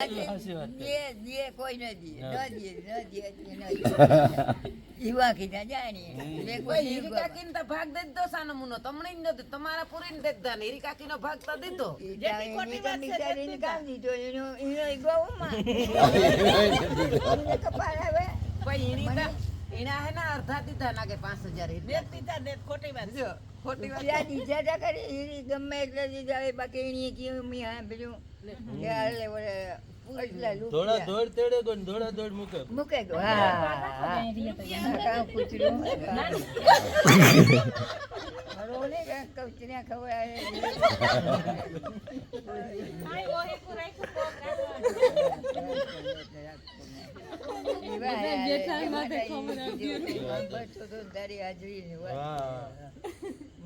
સાચી વાત છે. દે દે કોઈ ન દે ન દે ન દે એટલે ન દે. ઈવા કીધા જાણી લે કોઈ ભાઈ નહીં હીરી બાબા. કાકીને તો ભાગ દઈ જ દો સાનો મુનો. તમને જ નથી તમારા જ ને ભાગ તો દીધો એની એનો એનો એના હે ને દીધા નાગે પાંચ હજાર હીરી. દીધા ને ખોટી વાત. જો ખોટી વાત દીધા તા ગમે એટલે દીધા બાકી મેં હા રૂપિયા ધોળ તેડે કોઈ ધોળા ધોળ મૂકે મૂકે ગયો હા હા. કાં કૂતરું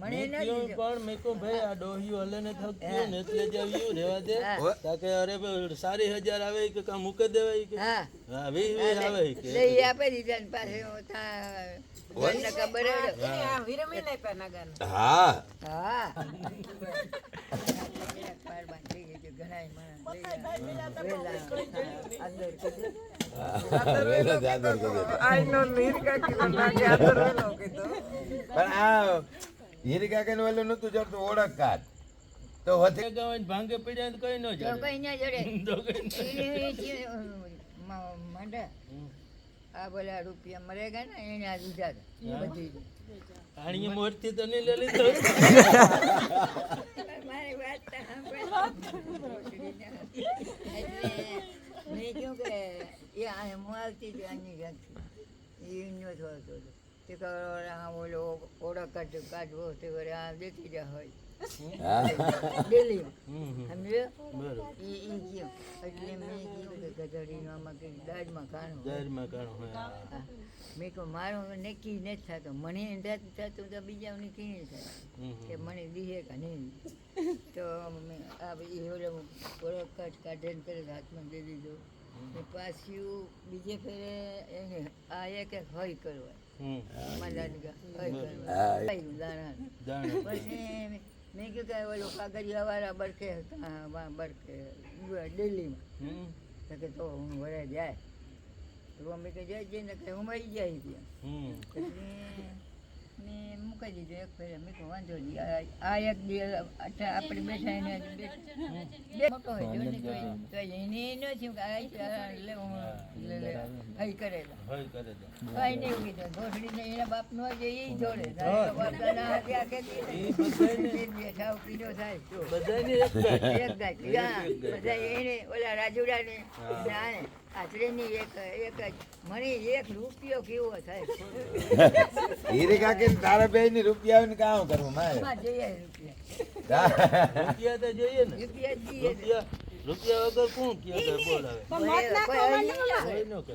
મને ન દીધો. પણ મેં કહું ભાઈ આ ડોહિયું હલે ને થકતું ને એટલે જ આવ્યું રહેવા દે. તાકે અરે સારી હજાર આવે કે કાં મૂકે દેવાય કે? હા. હા વીસ વીસ આવે કે. લઈ આપે દીધા ને પાસે ત્યાં ઘરને ખબર આ હીરી આદર વેલો નતું જડતું ઓળખ કાર્ડ તો વધે જ ભાંગે પડ્યા ને કઈ ન તો કઈ ના જડે. તો કઈ ન એ જે, આ બોલા રૂપિયા મરે મરેગા ને એને આ દીધા બધી. પાણી મોરથી તો નહીં લેલી તો મારી વાત તો સાંભળ. મેં કહ્યું કે એ આ હું આવતી હતી આની. એ ઈનો થતો કાણું કાણું મારું નક્કી નથી થતું. મને નથી થતું તો બીજાને કેવી થાય. કે. મને દીહે કે નહીં. તો આ બધી ઓલો ઓળખ કાઢ કાઢે ને હાથમાં દે દીધો. પાછું બીજે ફેરે એને આ એક એક હોય કરવા પછી મેં- કીધું કે ઓલો કાગળિયા વાળા બરખે બરખે દિલ્હીમાં હમ. તો કે તો હું વળે જાય તો મમ્મી કે જાય જઈને કે હું મરી જાય ત્યાં મેં મૂકી દીધો એક ફેરે મેં વાંધો નહીં આ- એક દિવસ આપણે બેઠા એને બે મોટો હોય જો ને તો એ- એને ન થયું કે આ લે હું હઈ કરે કઈ નહીં એવું કીધું ઘોસડીને એના બાપનો હોય એ જોડે બાપના હાથે આ ખેતી એ બધાયને- બે સાવ કિલો થાય. જો. એક હા. બધા એને ઓલા રાજુડાને ને આને આચરેની એક એક જ. એક રૂપિયો કેવો થાય? હીરી કાકી તારા બે ની રૂપિયા આવીને કામ કરવું મારે એમાં રૂપિયા. રૂપિયા તો જોઈએ ને. રૂપિયા રૂપિયા વગર કોણ બોલાવે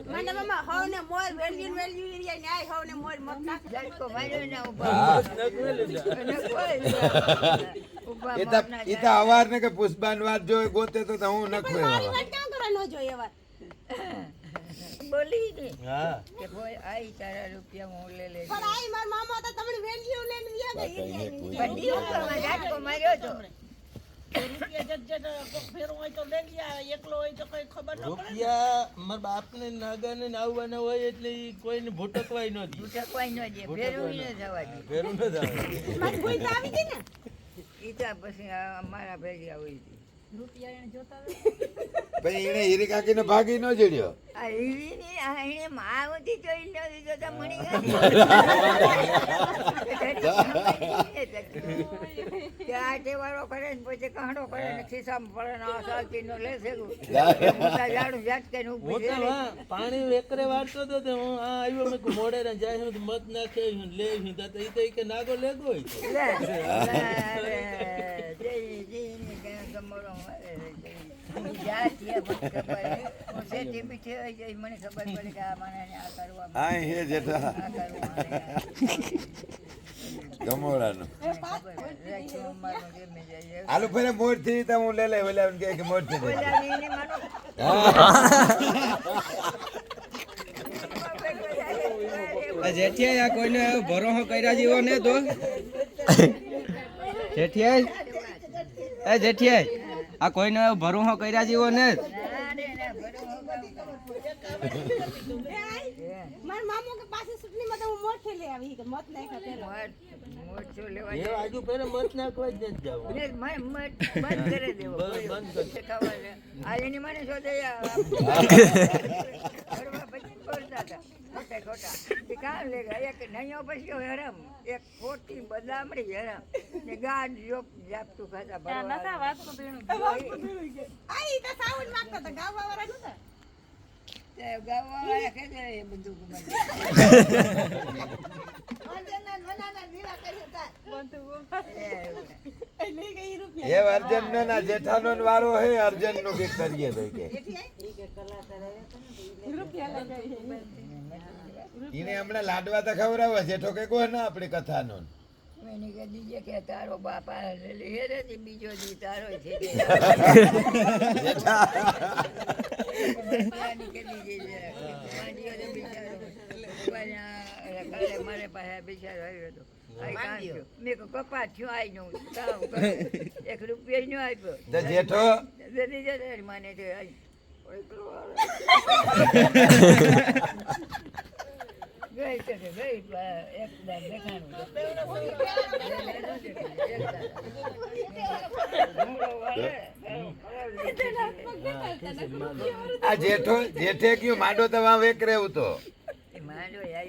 ના ન ને ને ના. ને પુષ્પાન વાત જો ગોતે તો હું નખવે ન જોઈએ વાત બોલી ને હા. કે ભાઈ આઈ તારા રૂપિયા હું લે લે પણ આઈ માર મામા તો તમને વેલ્યુ લઈને વ્યા ગઈ એરિયા બધી ઉપરમાં માર્યો તો. રૂપિયા મારા બાપને નાગાને ને આવવાના હોય એટલે કોઈ ને ભૂટકવાય ન દે. ભૂટકવાય ન દે ફેરવી ન જવા દે. ભેરું ન તો આવી ઈ તો પછી આ મારા ભેગી આવી હતી પછી એને હીરી કાકી ભાગી ન જડ્યો આ હીરીની આ એને માવતી જોઈ ન દીધો તો મણી ગઈ આ તહેવારો કરે ને પછી કહણો કરે ને ખિસ્સામાં પડે ને આ સાલતી નો લે છે મોટા ઝાડું ઝાટકે ને ઊભી રહે. પાણી એકરે વાળતો હતો તો હું આ આવ્યો મેં મોડે ને જાય હું મત નાખે હું લે હું તો ઈ તો કે નાગો લેગો હોય લે, આલુ ફેરે મોરથી તો હું લે લે ઓલા કે કે મોરથી જેઠિયા કોઈને ભરોસો કર્યા જેવો ને તો જેઠિયા એ જેઠિયા આ કોઈને ભરોસો કર્યા જેવો ને ના ભરું હે. મારા મામો કે પાછી ચૂંટણીમાં તો હું મોઠે લઈ આવી કે મત નાખ્યા પેલા મોટું લેવા એ. આજુ પેલા મત નાખવા જ નથી જવું ને મ- મત બંધ કરી દેવો. બંધ- કરી. છે. આ એની મને શોધે આ. ખોટા ખોટા. તે કામ લે એક નૈયો પછી હરમ. એક ખોટી બદામડી હરમ. ને ગાંઠ જોપ જાપતું ખાતા ભરવા. આઈ તો સાઉન્ડ માંગતા ગાવા વાળા નતા. છે, એ બધું એ એ એ અર્જન નો ના જેઠાનો વારો હે અર્જનનું કંઈક કરીએ તો કે. રૂપિયા એને હમણાં લાડવા તો ખવડાવે જેઠો કે કોઈ ના આપણી કથાનો. એને કહી દીજે કે તારો બાપા લે રે તે બીજો દી તારો છે. તે. તો મારે પાસે બિચારો આવ્યો હતો. આઈ કામ થયો. મેં કહ્યું, કપાત થયો, આઈ નું એક રૂપિયા ય ન જેઠો? મને આ જેઠો જેઠે કયું માંડો તો વાં વેક રહેવું તો.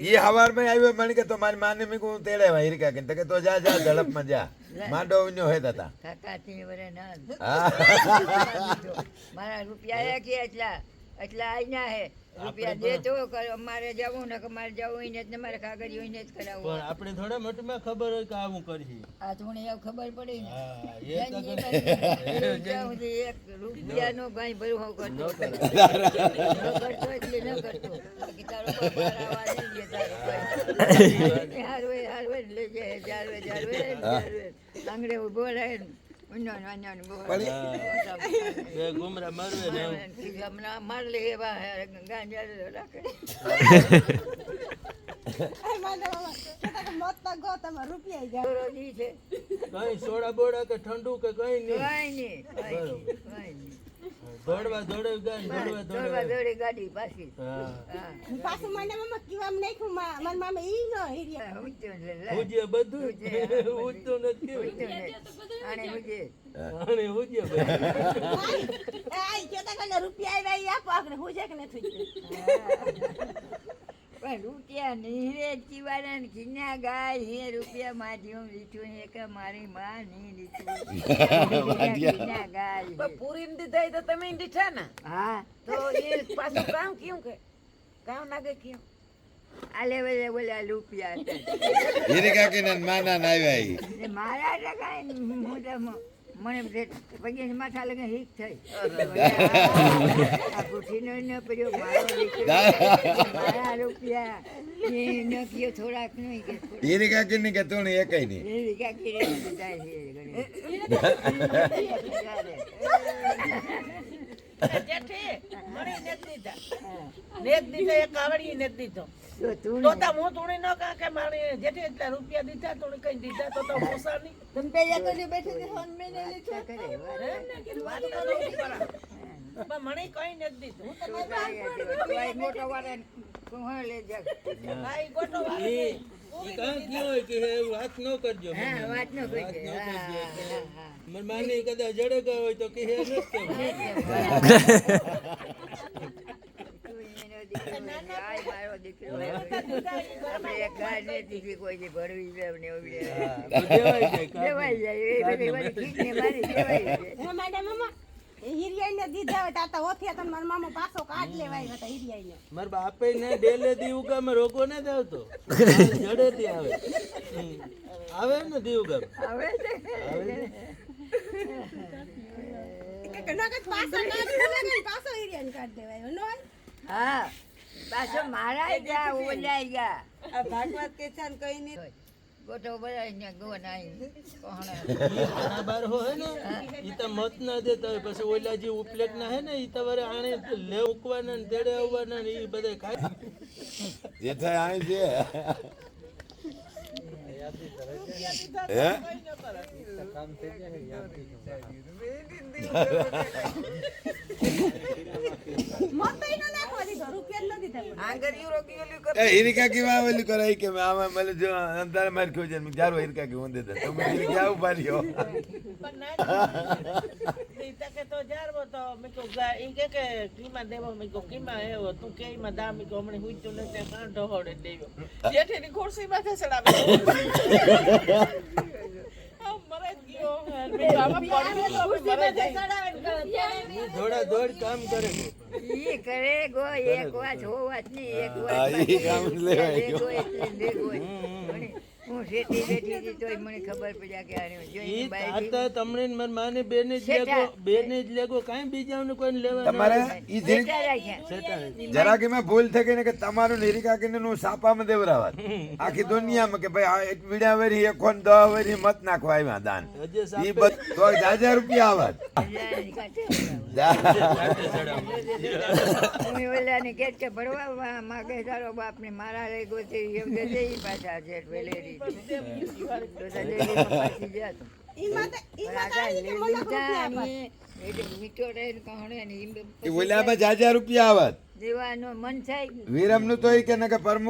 એ હવારમાં આવ્યો મને કે તો મારી માને મેં કહું તેડે હિરકા કે તો કે તો જા જા ઝડપમાં જા માંડો ઉન્યો હે તતા. કાકાથી વરે ના મારા રૂપિયા કે એટલા. એટલા આઈના હે. રૂપિયા દે તો કર- અમારે જવું ને કે અમારે જવું હોય ને મારે કાગળ હોય ને જ પણ આપણે થોડા મોટમાં ખબર હોય કે આવું કરશી આ થોડી એવું ખબર પડી ને. એક રૂપિયા નો તો જે બાજુ જ્યાં. સુધી એક રૂપિયાનો ભાઈ ભરું કરતો. કરતો એટલે ન કરતો. બાકી તારો. હારવે હારવે લઈ જાય જારવે જારવે. આંગળે ઊભો રહે ગુમરા મરવે ને એવું. હમણાં માર લે એવા ગાંજા રાખે. કઈ સોડા બોડા કે ઠંડુ કે કાંઈ નહીં? કાંઈ નહીં. દોડવા દોડે ગયા દોડવા દોડવા દોડવા ગાડી પાછી. હા. હા. પાછું મને મામા કીવા નાખ્યું મારા મામા ઈ ન હિરિયા બધું? ઉજતું નથી. આને આઈ રૂપિયા આવ્યા આપો આપણે હું કે નથી પણ રૂપિયા નીરે ચીવાડા ઘીના ગાય હે રૂપિયા માધ્યમ લીધું હે કે મારી માં ની લીધું. ગાય પૂરી દીધા તો તમે દીઠા ને? હા. તો એ પાછું કામ કેવું કે? કામ લાગે કેવું આલે વેલે બોલ્યા રૂપિયા માના. ને મારા તો કાંઈ નહીં, હું તો મ- મને પગે માથા લગે હીક થઈ આ ગુઠીનો ન પડ્યો મારો મારા રૂપિયા એ ન કયો થોડાક નહીં કે હિરકા કે ની કે તું એકઈ નહીં છે જેઠી મને ને દીધા ને દીધા એક કાવડી ને દીધો તો તું તો તા હું થોડી ન કા કે મારી જેઠી એટલા રૂપિયા દીધા તુણી કઈ દીધા તો તો મોસા નહીં તમે પેલા તો બેઠી હતી ફોન મેં લઈ લીધો કરે વાત. વાત કરો મને કઈ ને દીધું તું કાંઈ નથી. મોટો વાળા કુંહળ લઈ જા. આ ગોટો ઈ વાળી ઈ કાં કયો હોય કે હે વાત ન કરજો હા મને. વાત ન વાત કરજે. ન હા, કરજો. હા, હા. મારી માની કદાચ જડે ગયો હોય તો કે હે નથી કહેવું. તું એનો દીકરો છે, આય દીકરો આપણે એક ગાય ને દીધી કોઈ દી ભરવી જાય ને એવી. દેવાઈ જાય એ બધી બધી ખીચને મારી દેવાઈ જાય મામા હિરિયાઈ દીધા હોય તો ઓથિયા તો મારા મામા પાછો લેવાય હતા ને બાપે ને ડેલે ને જડે આવે આવે ને? છે. દેવાય નો હા. પાછો મારા ગયા ઓલાઈ ગયા. આ ભાગવત કે છે ને કઈ નહીં. ગોટો બધા અહીંયા ગો નાઈ કોહણા ઘણા બાર હો હે ને ઈ તો મત ના દેતા હોય. પછી ઓલા જે ઉપલેટ ના હે ને ઈ તમારે આણે લે ઉકવાના ને તેડે આવવાના ને ઈ બધે ખાય. જે હે મત તો ઈ ન નાખવા દીધો રૂપિયા જ થયો રોકી ઓલી કર એ હિરિકા કેવા આવેલું કરે કે આમાં મને જો અંધારે મારી ખોજે મેં જારો હિરિકા કે હું દેતા તમે હિરિકા ઊભા રહ્યો? તો જારવો તો મેં કહું ઈ કે કે કીમાં દેવો? મેં કહું કીમાં એવો? તું કે માં દા? મેં કહું હમણાં હુંચું ને કાં ઢહોળે દેવો જેઠીની ખસડાવે. આ થોડા દોડ કામ કરે. ઈ કરે ગો એક વાત હો વાત નહીં એક વાત કામ લેવાય એટલે હું શેઠી બેઠી હતી તોય મને ખબર પડ્યા કે આને ઈ જોઈને બાઈ તાતા તમને ને મારી માને બેને જ શેઠા. લેગો બેને જ લેગો કાંઈ બીજાને કોઈને લેવા ન તમારે આવે. ઈ જે બેઠા રાખ્યા શેતાને. જરાક એમાં ભૂલ થઈ ગઈ ને કે તમારું હિરિકા કે નું સાપામાં દેવરાવત આખી દુનિયામાં કે ભાઈ આ એક વીડા વેરી એક કોણ દહ વેરી મત નાખવા આવ્યા દાન હજે સાપે બધ તો હજાર રૂપિયા આવત બધાની કાંઠે ભરાવું. જા. હું ઓલાને કે કે ભરવા માગે તારો બાપને મારા લઈ છે એમ કે છે ઈ પાછા છે વેલેરી ઓલામાં હજાર રૂપિયા આવત. મન થાય વિરમનું તો કે પ્રમુખ